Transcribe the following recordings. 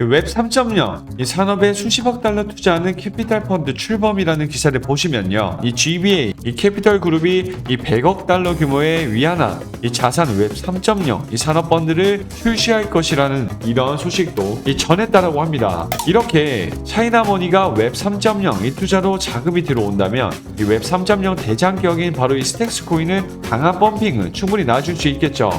웹 3.0 이 산업에 수십억 달러 투자하는 캐피탈 펀드 출범이라는 기사를 보시면요. 이 GBA 이 캐피털 그룹이 이 100억 달러 규모의 위안화 이 자산 웹 3.0 이 산업 펀드를 출시할 것이라는 이런 소식도 이 전했다라고 합니다. 이렇게 차이나머니가 웹 3.0 이 투자로 자금이 들어온다면 이 웹 3.0 대장격인 바로 이 스택스 코인은 강한 펌핑은 충분히 나아줄 수 있겠죠.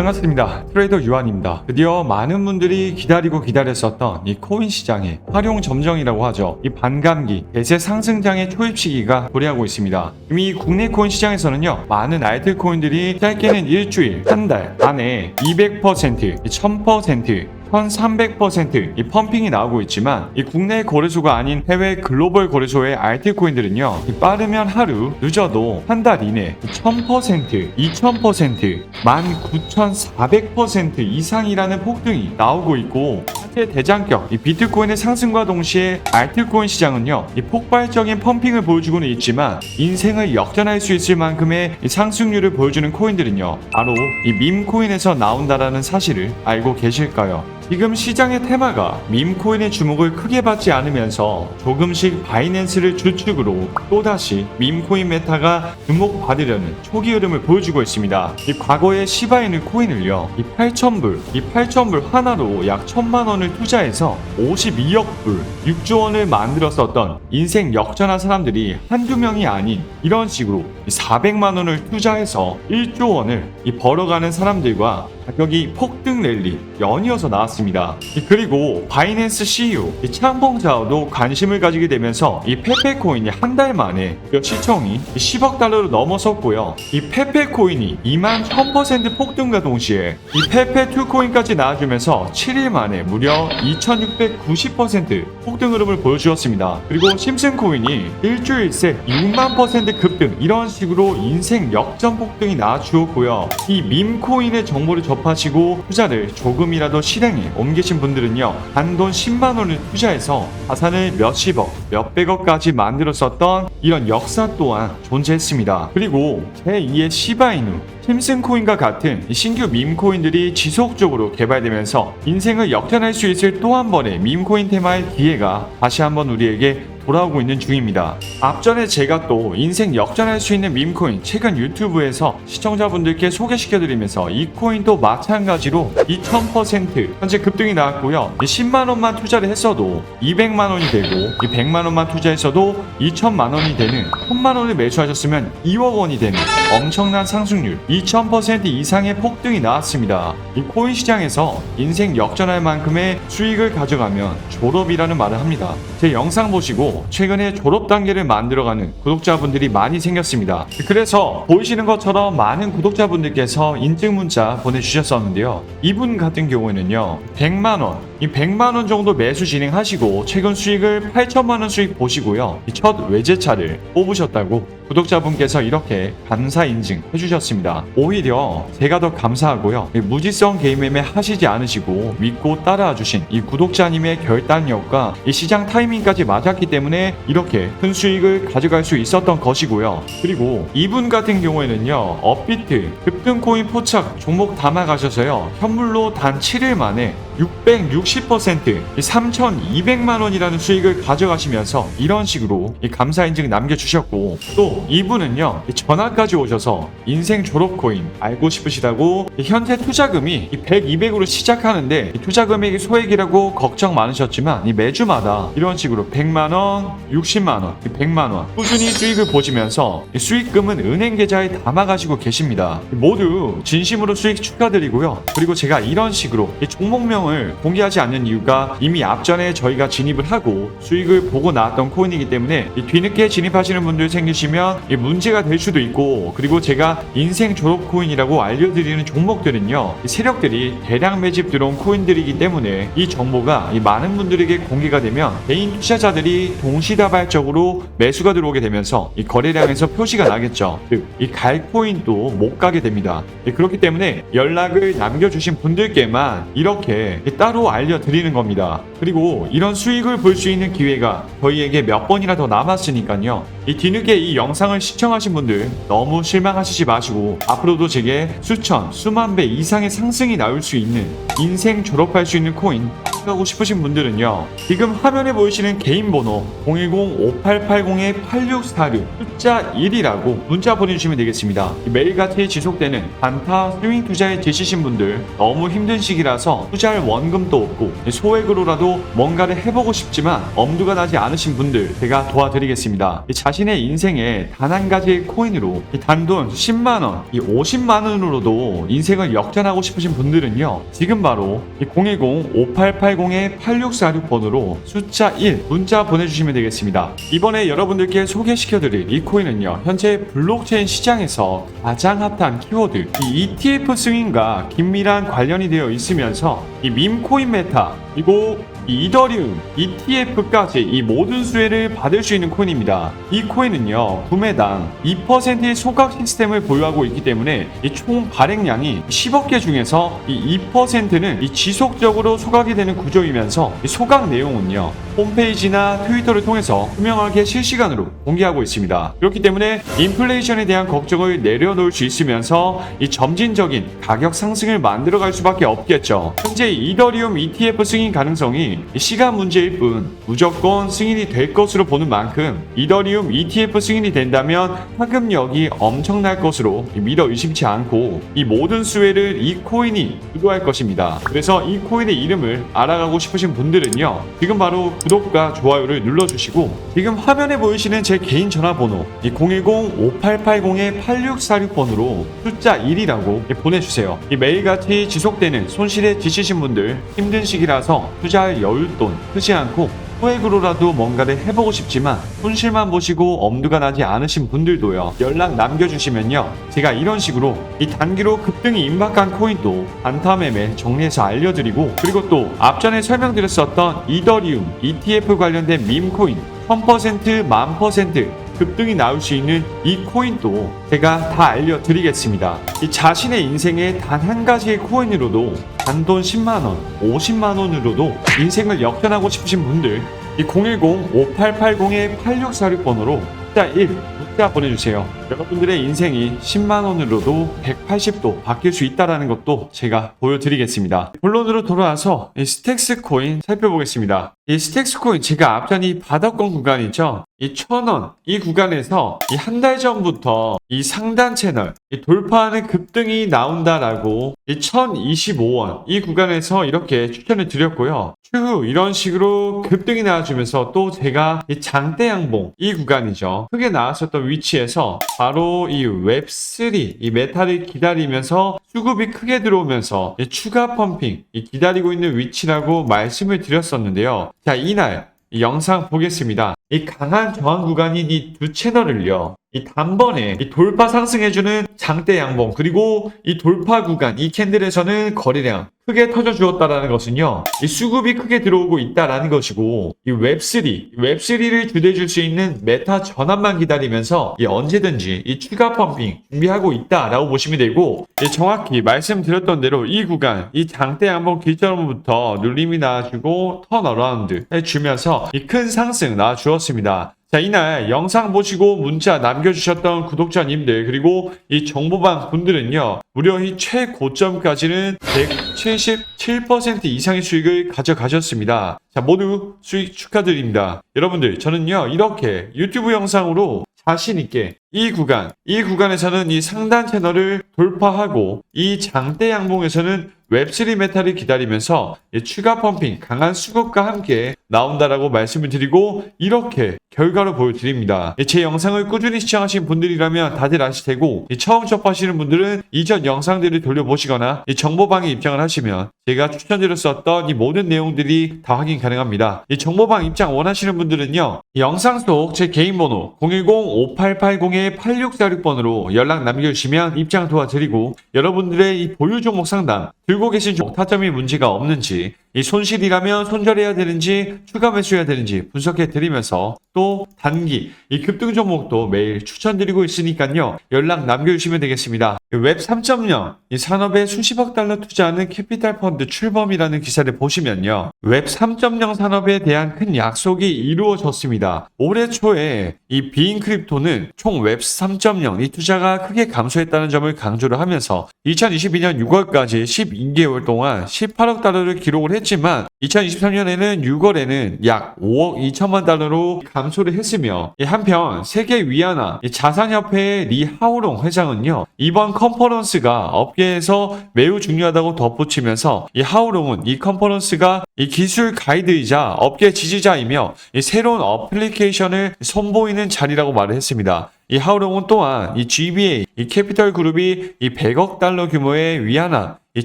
반갑습니다. 트레이더 유한입니다. 드디어 많은 분들이 기다리고 기다렸었던 이 코인 시장의 활용 점정이라고 하죠. 이 반감기, 대세 상승장의 초입 시기가 도래하고 있습니다. 이미 국내 코인 시장에서는요, 많은 알트 코인들이 짧게는 일주일, 한 달 안에 200%, 1000%, 1300%이 펌핑이 나오고 있지만 이 국내 거래소가 아닌 해외 글로벌 거래소의 알트코인들은요 이 빠르면 하루 늦어도 한 달 이내 1000% 2000% 19400% 이상이라는 폭등이 나오고 있고 현재 대장격 이 비트코인의 상승과 동시에 알트코인 시장은요 이 폭발적인 펌핑을 보여주고는 있지만 인생을 역전할 수 있을 만큼의 이 상승률을 보여주는 코인들은요 바로 이 밈코인에서 나온다라는 사실을 알고 계실까요? 지금 시장의 테마가 밈코인의 주목을 크게 받지 않으면서 조금씩 바이낸스를 주축으로 또다시 밈코인 메타가 주목받으려는 초기 흐름을 보여주고 있습니다. 이 과거의 시바이누 코인을요, 이 8,000불, 이 8,000불 하나로 약 1,000만 원을 투자해서 52억 불, 6조 원을 만들었었던 인생 역전한 사람들이 한두 명이 아닌 이런 식으로 이 400만 원을 투자해서 1조 원을 이 벌어가는 사람들과 가격이 폭등 랠리 연이어서 나왔습니다. 이 그리고 바이낸스 CEO 이 창봉자오도 관심을 가지게 되면서 이 페페코인이 한 달 만에 그 시총이 10억 달러로 넘어섰고요. 이 페페코인이 2만 1000% 폭등과 동시에 이 페페2 코인까지 나와주면서 7일 만에 무려 2690% 폭등 흐름을 보여주었습니다. 그리고 심슨 코인이 일주일 새 6만 퍼센트 급등 이런 식으로 인생 역전 폭등이 나와주었고요. 이 밈코인의 정보를 접 하시고 투자를 조금이라도 실행에 옮기신 분들은요 단돈 10만 원을 투자해서 자산을 몇십억, 몇백억까지 만들었었던 이런 역사 또한 존재했습니다. 그리고 제2의 시바이누 힘슨코인과 같은 이 신규 밈코인들이 지속적으로 개발되면서 인생을 역전할 수 있을 또 한 번의 밈코인 테마의 기회가 다시 한번 우리에게 돌아오고 있는 중입니다. 앞전에 제가 또 인생 역전할 수 있는 밈코인 최근 유튜브에서 시청자분들께 소개시켜드리면서 이 코인도 마찬가지로 2000% 현재 급등이 나왔고요. 이 10만 원만 투자를 했어도 200만 원이 되고 이 100만 원만 투자했어도 2천만 원이 되는 1000만 원을 매수하셨으면 2억 원이 되는 엄청난 상승률 2000% 이상의 폭등이 나왔습니다. 이 코인 시장에서 인생 역전할 만큼의 수익을 가져가면 졸업이라는 말을 합니다. 제 영상 보시고 최근에 졸업 단계를 만들어가는 구독자분들이 많이 생겼습니다. 그래서 보이시는 것처럼 많은 구독자분들께서 인증 문자 보내주셨었는데요. 이분 같은 경우에는요, 100만 원, 이 100만 원 정도 매수 진행하시고 최근 수익을 8천만 원 수익 보시고요. 이첫 외제차를 뽑으셨다고 구독자분께서 이렇게 감사 인증 해주셨습니다. 오히려 제가 더 감사하고요. 이 무지성 개인 매매 하시지 않으시고 믿고 따라와 주신 이 구독자님의 결단력과 이 시장 타이밍까지 맞았기 때문에 이렇게 큰 수익을 가져갈 수 있었던 것이고요. 그리고 이분 같은 경우에는요. 업비트 급등 코인 포착 종목 담아가셔서요. 현물로 단 7일 만에 660% 3,200만 원이라는 수익을 가져가시면서 이런 식으로 이 감사 인증 남겨주셨고 또 이분은요 이 전화까지 오셔서 인생 졸업 코인 알고 싶으시다고 이 현재 투자금이 이 100, 200으로 시작하는데 이 투자 금액이 소액이라고 걱정 많으셨지만 이 매주마다 이런 식으로 100만 원, 60만 원, 이 100만 원 꾸준히 수익을 보시면서 이 수익금은 은행 계좌에 담아가시고 계십니다. 모두 진심으로 수익 축하드리고요. 그리고 제가 이런 식으로 이 종목명을 공개하지 않는 이유가 이미 앞전에 저희가 진입을 하고 수익을 보고 나왔던 코인이기 때문에 이 뒤늦게 진입하시는 분들 생기시면 이 문제가 될 수도 있고 그리고 제가 인생 졸업 코인이라고 알려드리는 종목들은요 이 세력들이 대량 매집 들어온 코인들이기 때문에 이 정보가 이 많은 분들에게 공개가 되면 개인 투자자들이 동시다발적으로 매수가 들어오게 되면서 이 거래량에서 표시가 나겠죠. 즉 이 갈 코인도 못 가게 됩니다. 예, 그렇기 때문에 연락을 남겨주신 분들께만 이렇게 때문에 따로 알려드리는 겁니다. 그리고 이런 수익을 볼 수 있는 기회가 저희에게 몇 번이나 더 남았으니까요. 이 뒤늦게 이 영상을 시청하신 분들 너무 실망하시지 마시고 앞으로도 제게 수천, 수만 배 이상의 상승이 나올 수 있는 인생 졸업할 수 있는 코인 하고 싶으신 분들은요. 지금 화면에 보이시는 개인 번호 010-5880-8646 숫자 1이라고 문자 보내주시면 되겠습니다. 매일같이 지속되는 단타 스윙 투자에 지치신 분들 너무 힘든 시기라서 투자 할 원금도 없고 소액으로라도 뭔가를 해보고 싶지만 엄두가 나지 않으신 분들 제가 도와드리겠습니다. 이 자신의 인생에 단 한 가지의 코인으로 이 단돈 10만원, 이 50만원으로도 인생을 역전하고 싶으신 분들은요. 지금 바로 010-5880-8646번으로 숫자 1 문자 보내주시면 되겠습니다. 이번에 여러분들께 소개시켜드릴 이 코인은요. 현재 블록체인 시장에서 가장 핫한 키워드 이 ETF 스윙과 긴밀한 관련이 되어 있으면서 이 밈코인 메타 그리고 이 이더리움, ETF까지 이 모든 수혜를 받을 수 있는 코인입니다. 이 코인은요, 구매당 2%의 소각 시스템을 보유하고 있기 때문에 이 총 발행량이 10억 개 중에서 이 2%는 이 지속적으로 소각이 되는 구조이면서 이 소각 내용은요, 홈페이지나 트위터를 통해서 투명하게 실시간으로 공개하고 있습니다. 그렇기 때문에 인플레이션에 대한 걱정을 내려놓을 수 있으면서 이 점진적인 가격 상승을 만들어갈 수밖에 없겠죠. 현재 이더리움 ETF 승인 가능성이 시간 문제일 뿐 무조건 승인이 될 것으로 보는 만큼 이더리움 ETF 승인이 된다면 파급력이 엄청날 것으로 믿어 의심치 않고 이 모든 수혜를 이 코인이 주도할 것입니다. 그래서 이 코인의 이름을 알아가고 싶으신 분들은요. 지금 바로 구독과 좋아요를 눌러주시고 지금 화면에 보이시는 제 개인 전화번호 010-5880-8646번으로 숫자 1이라고 보내주세요. 이 매일같이 지속되는 손실에 지치신 분들 힘든 시기라서 투자할 여 윳돈 크지 않고 소액으로라도 뭔가를 해보고 싶지만 손실만 보시고 엄두가 나지 않으신 분들도요. 연락 남겨주시면요. 제가 이런 식으로 이 단기로 급등이 임박한 코인도 단타 매매 정리해서 알려드리고 그리고 또 앞전에 설명드렸었던 이더리움 ETF 관련된 밈코인 1000% 만퍼센트 급등이 나올 수 있는 이 코인도 제가 다 알려드리겠습니다. 이 자신의 인생에 단한 가지의 코인으로도 단돈 10만원, 50만원으로도 인생을 역전하고 싶으신 분들 이 010-5880-8646번으로 숫자 1 문자 보내주세요. 여러분들의 인생이 10만원으로도 180도 바뀔 수 있다는 것도 제가 보여드리겠습니다. 본론으로 돌아와서 이 스택스 코인 살펴보겠습니다. 이 스택스 코인 제가 앞전 이 바닥권 구간이죠. 이 천원 이 구간에서 이 한 달 전부터 이 상단 채널 이 돌파하는 급등이 나온다라고 이 1025원 이 구간에서 이렇게 추천을 드렸고요. 추후 이런 식으로 급등이 나와주면서 또 제가 이 장대 양봉 이 구간이죠. 크게 나왔었던 위치에서 바로 이 웹3 이 메타를 기다리면서 수급이 크게 들어오면서 이 추가 펌핑 이 기다리고 있는 위치라고 말씀을 드렸었는데요. 자 이날 이 영상 보겠습니다. 이 강한 저항 구간인 이 두 채널을요. 이 단번에 이 돌파 상승해주는 장대 양봉 그리고 이 돌파 구간 이 캔들에서는 거래량 크게 터져 주었다라는 것은요. 이 수급이 크게 들어오고 있다라는 것이고 이 웹3 웹3를 주도해 줄 수 있는 메타 전환만 기다리면서 이 언제든지 이 추가 펌핑 준비하고 있다라고 보시면 되고 이 정확히 말씀드렸던 대로 이 구간 이 장대 양봉 기점부터 눌림이 나와주고 턴 어라운드 해주면서 이 큰 상승 나와주었습니다. 자, 이날 영상 보시고 문자 남겨주셨던 구독자님들, 그리고 이 정보방 분들은요, 무려 이 최고점까지는 177% 이상의 수익을 가져가셨습니다. 자, 모두 수익 축하드립니다. 여러분들, 저는요, 이렇게 유튜브 영상으로 자신있게 이 구간, 이 구간에서는 이 상단 채널을 돌파하고 이 장대 양봉에서는 웹3 메타를 기다리면서 이 추가 펌핑, 강한 수급과 함께 나온다라고 말씀을 드리고 이렇게 결과로 보여드립니다. 예, 제 영상을 꾸준히 시청하신 분들이라면 다들 아실 테고 이 처음 접하시는 분들은 이전 영상들을 돌려보시거나 이 정보방에 입장을 하시면 제가 추천드렸었던 이 모든 내용들이 다 확인 가능합니다. 이 정보방 입장 원하시는 분들은요. 이 영상 속 제 개인 번호 010-5880-8646번으로 연락 남겨주시면 입장 도와드리고 여러분들의 이 보유 종목 상담 들고 계신 종목 타점이 문제가 없는지 이 손실이라면 손절해야 되는지 추가 매수해야 되는지 분석해 드리면서 또 단기 이 급등 종목도 매일 추천드리고 있으니까요. 연락 남겨주시면 되겠습니다. 웹 3.0 이 산업에 수십억 달러 투자하는 캐피탈 펀드 출범이라는 기사를 보시면요. 웹 3.0 산업에 대한 큰 약속이 이루어졌습니다. 올해 초에 이 비인 크립토는 총 웹 3.0 이 투자가 크게 감소했다는 점을 강조를 하면서 2022년 6월까지 12개월 동안 18억 달러를 기록을 했지만 2023년에는 6월에는 약 5억 2천만 달러로 감소를 했으며 이 한편 세계 위안화 이 자산협회의 리 하오롱 회장은요 이번 컨퍼런스가 업계에서 매우 중요하다고 덧붙이면서 이 하오롱은 이 컨퍼런스가 이 기술 가이드이자 업계 지지자이며 이 새로운 어플리케이션을 선보이는 자리라고 말을 했습니다. 이 하오롱은 또한 이 GBA, 이 캐피털 그룹이 이 100억 달러 규모의 위안화, 이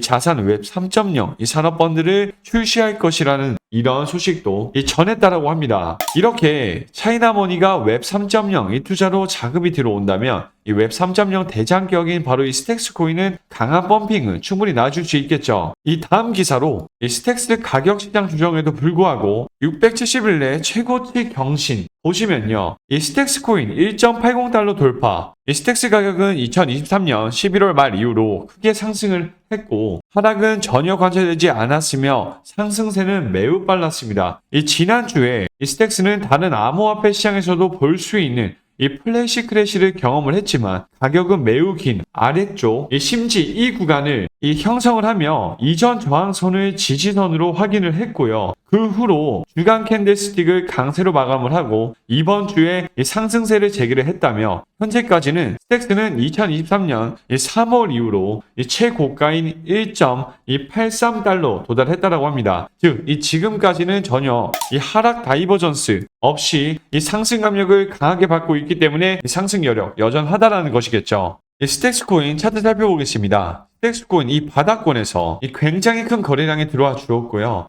자산 웹 3.0, 이 산업펀드를 출시할 것이라는 이런 소식도 이 전했다라고 합니다. 이렇게 차이나머니가 웹 3.0이 투자로 자금이 들어온다면 이 웹 3.0 대장격인 바로 이 스택스 코인은 강한 펌핑을 충분히 놔줄 수 있겠죠. 이 다음 기사로 이 스택스 가격 시장 조정에도 불구하고 671내 최고치 경신 보시면요. 이 스택스 코인 1.80달러 돌파. 이 스택스 가격은 2023년 11월 말 이후로 크게 상승을 했고 하락은 전혀 관찰되지 않았으며 상승세는 매우 빨랐습니다. 이 지난주에 이 스택스는 다른 암호화폐 시장에서도 볼 수 있는 이 플래시 크래시를 경험을 했지만 가격은 매우 긴 아래쪽 이 심지 이 구간을 이 형성을 하며 이전 저항선을 지지선으로 확인을 했고요. 그 후로 주간 캔들스틱을 강세로 마감을 하고 이번 주에 이 상승세를 재개를 했다며 현재까지는 스택스는 2023년 이 3월 이후로 이 최고가인 1.83달러 도달했다라고 합니다. 즉, 이 지금까지는 전혀 이 하락 다이버전스 없이 이 상승 압력을 강하게 받고 있기 때문에 이 상승 여력 여전하다라는 것이겠죠. 이 스택스 코인 차트 살펴보겠습니다. 코인 이 바닥권에서 이 굉장히 큰 거래량이 들어와 주었고요.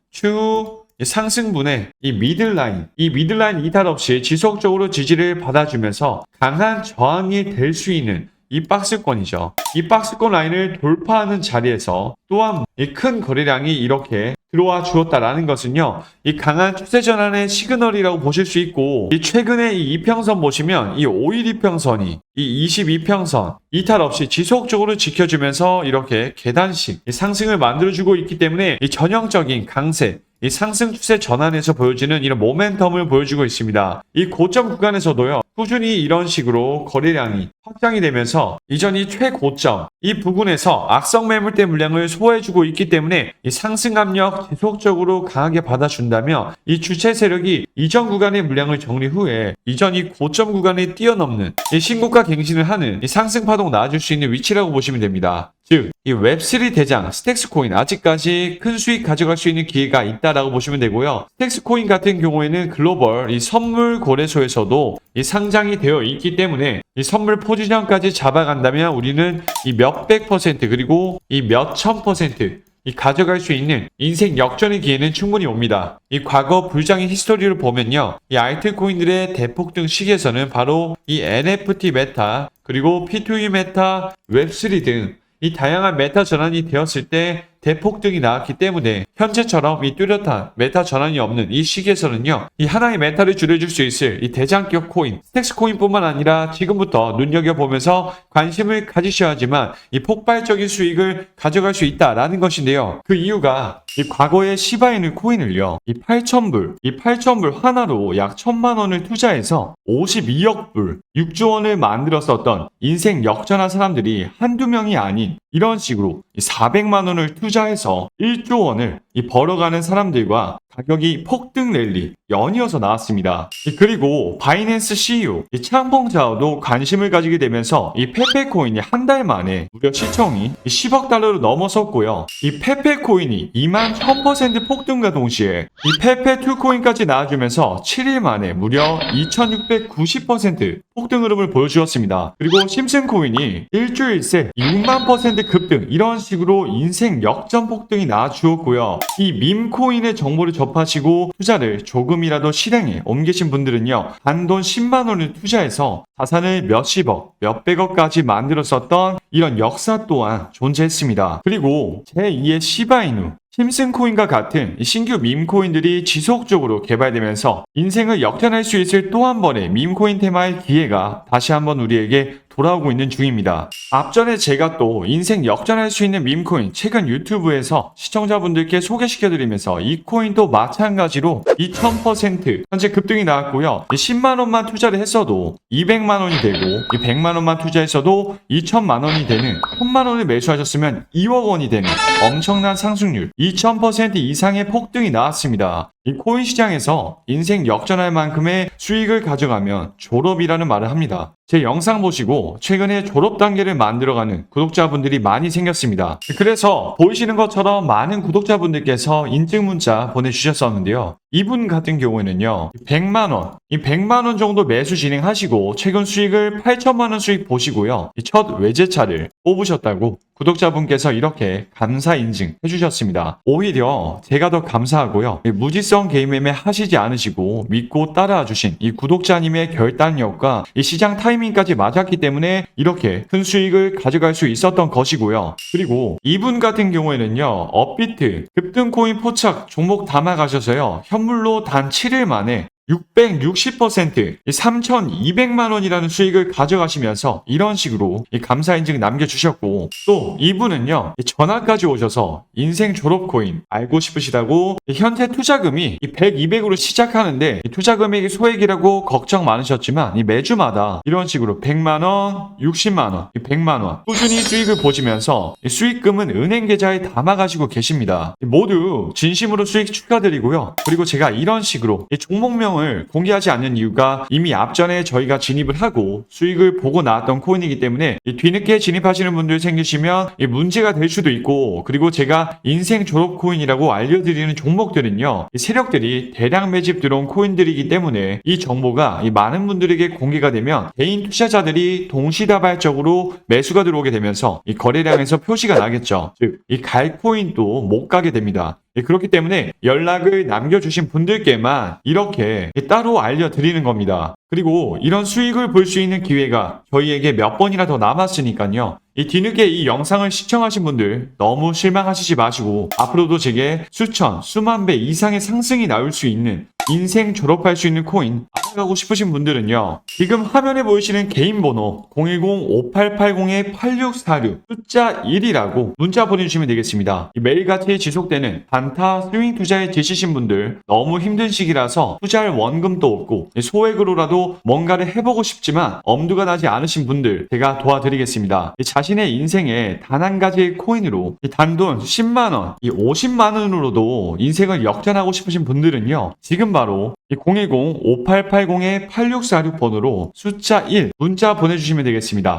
이 상승분의 이 미들라인, 이 미들라인 이탈 없이 지속적으로 지지를 받아주면서 강한 저항이 될 수 있는 이 박스권이죠. 이 박스권 라인을 돌파하는 자리에서 또한 이 큰 거래량이 이렇게 들어와 주었다라는 것은요, 이 강한 추세 전환의 시그널이라고 보실 수 있고, 이 최근에 이 이평선 보시면 이 5일 이평선이 이 22평선 이탈 없이 지속적으로 지켜주면서 이렇게 계단식 이 상승을 만들어주고 있기 때문에 이 전형적인 강세, 이 상승 추세 전환에서 보여지는 이런 모멘텀을 보여주고 있습니다. 이 고점 구간에서도요, 꾸준히 이런 식으로 거래량이 확장이 되면서 이전 이 최고점, 이 부분에서 악성 매물대 물량을 소화해주고 있기 때문에 이 상승 압력 지속적으로 강하게 받아준다며 이 주체 세력이 이전 구간의 물량을 정리 후에 이전 이 고점 구간에 뛰어넘는 이 신고가 갱신을 하는 이 상승 파동 나와줄 수 있는 위치라고 보시면 됩니다. 즉, 이 웹3 대장 스택스 코인 아직까지 큰 수익 가져갈 수 있는 기회가 있다라고 보시면 되고요. 스택스 코인 같은 경우에는 글로벌 이 선물 거래소에서도 이 상장이 되어 있기 때문에 이 선물 포지션까지 잡아간다면 우리는 이 몇백 퍼센트 그리고 이 몇천 퍼센트 이 가져갈 수 있는 인생 역전의 기회는 충분히 옵니다. 이 과거 불장의 히스토리를 보면요. 이 알트코인들의 대폭등 시기에서는 바로 이 NFT 메타, 그리고 P2E 메타, 웹3 등 이 다양한 메타 전환이 되었을 때 대폭등이 나왔기 때문에 현재처럼 이 뚜렷한 메타 전환이 없는 이 시기에서는요 이 하나의 메타를 줄여줄 수 있을 이 대장격 코인 스택스 코인뿐만 아니라 지금부터 눈여겨보면서 관심을 가지셔야지만 이 폭발적인 수익을 가져갈 수 있다라는 것인데요. 그 이유가 이 과거의 시바이누 코인을요 이 8천불 이 8천불 하나로 약 1천만 원을 투자해서 52억 불 6조 원을 만들었었던 인생 역전한 사람들이 한두 명이 아닌 이런 식으로 400만 원을 투자해서 1조 원을 이 벌어가는 사람들과 가격이 폭등 랠리 연이어서 나왔습니다. 이 그리고 바이낸스 CEO 이 창봉자오도 관심을 가지게 되면서 이 페페코인이 한 달 만에 무려 시총이 10억 달러로 넘어섰고요. 이 페페코인이 2만 1000% 폭등과 동시에 이 페페2 코인까지 나와주면서 7일 만에 무려 2690% 폭등 흐름을 보여주었습니다. 그리고 심슨 코인이 일주일 새 6만 퍼센트 급등 이런 식으로 인생 역전 폭등이 나와주었고요. 이 밈코인의 정보를 접하시고 투자를 조금이라도 실행에 옮기신 분들은요. 단돈 10만 원을 투자해서 자산을 몇십억, 몇백억까지 만들었었던 이런 역사 또한 존재했습니다. 그리고 제2의 시바이누 심슨 코인과 같은 이 신규 밈 코인들이 지속적으로 개발되면서 인생을 역전할 수 있을 또 한 번의 밈 코인 테마의 기회가 다시 한번 우리에게 돌아오고 있는 중입니다. 앞전에 제가 또 인생 역전할 수 있는 밈코인 최근 유튜브에서 시청자분들께 소개시켜드리면서 이 코인도 마찬가지로 2000% 현재 급등이 나왔고요. 10만원만 투자를 했어도 200만원이 되고 100만원만 투자했어도 2천만원이 되는 1000만원을 매수하셨으면 2억 원이 되는 엄청난 상승률 2000% 이상의 폭등이 나왔습니다. 이 코인 시장에서 인생 역전할 만큼의 수익을 가져가면 졸업이라는 말을 합니다. 제 영상 보시고 최근에 졸업 단계를 만들어가는 구독자분들이 많이 생겼습니다. 그래서 보이시는 것처럼 많은 구독자분들께서 인증 문자 보내주셨었는데요. 이분 같은 경우에는요, 100만원, 이 100만원 정도 매수 진행하시고 최근 수익을 8천만원 수익 보시고요. 이첫 외제차를 뽑으셨다고 구독자분께서 이렇게 감사 인증 해주셨습니다. 오히려 제가 더 감사하고요. 이 무지성 개인 매매 하시지 않으시고 믿고 따라와 주신 이 구독자님의 결단력과 이 시장 타이밍까지 맞았기 때문에 이렇게 큰 수익을 가져갈 수 있었던 것이고요. 그리고 이분 같은 경우에는요. 업비트 급등 코인 포착 종목 담아 가셔서요. 현물로 단 7일 만에 660% 3,200만 원이라는 수익을 가져가시면서 이런 식으로 이 감사 인증 남겨주셨고 또 이분은요 이 전화까지 오셔서 인생 졸업 코인 알고 싶으시다고 이 현재 투자금이 이 100, 200으로 시작하는데 이 투자 금액이 소액이라고 걱정 많으셨지만 이 매주마다 이런 식으로 100만 원, 60만 원, 이 100만 원 꾸준히 수익을 보시면서 이 수익금은 은행 계좌에 담아가시고 계십니다. 이 모두 진심으로 수익 축하드리고요. 그리고 제가 이런 식으로 이 종목명 을 공개하지 않는 이유가 이미 앞전에 저희가 진입을 하고 수익을 보고 나왔던 코인이기 때문에 이 뒤늦게 진입하시는 분들 생기시면 이 문제가 될 수도 있고 그리고 제가 인생 졸업 코인이라고 알려드리는 종목들은요 이 세력들이 대량 매집 들어온 코인들이기 때문에 이 정보가 이 많은 분들에게 공개가 되면 개인 투자자들이 동시다발적으로 매수가 들어오게 되면서 이 거래량에서 표시가 나겠죠. 즉 이 갈 코인도 못 가게 됩니다. 예, 그렇기 때문에 연락을 남겨주신 분들께만 이렇게 따로 알려드리는 겁니다. 그리고 이런 수익을 볼 수 있는 기회가 저희에게 몇 번이나 더 남았으니까요. 이 뒤늦게 이 영상을 시청하신 분들 너무 실망하시지 마시고 앞으로도 제게 수천, 수만 배 이상의 상승이 나올 수 있는 인생 졸업할 수 있는 코인 탑승하고 싶으신 분들은요. 지금 화면에 보이시는 개인 번호 010-5880-8646 숫자 1이라고 문자 보내주시면 되겠습니다. 매일같이 지속되는 단타 스윙 투자에 지치신 분들 너무 힘든 시기라서 투자할 원금도 없고 소액으로라도 뭔가를 해보고 싶지만 엄두가 나지 않으신 분들 제가 도와드리겠습니다. 자신의 인생에 단 한 가지의 코인으로 단돈 10만원, 50만원으로도 인생을 역전하고 싶으신 분들은요. 지금 바로 010-5880 080-8646번으로 숫자 1 문자 보내주시면 되겠습니다.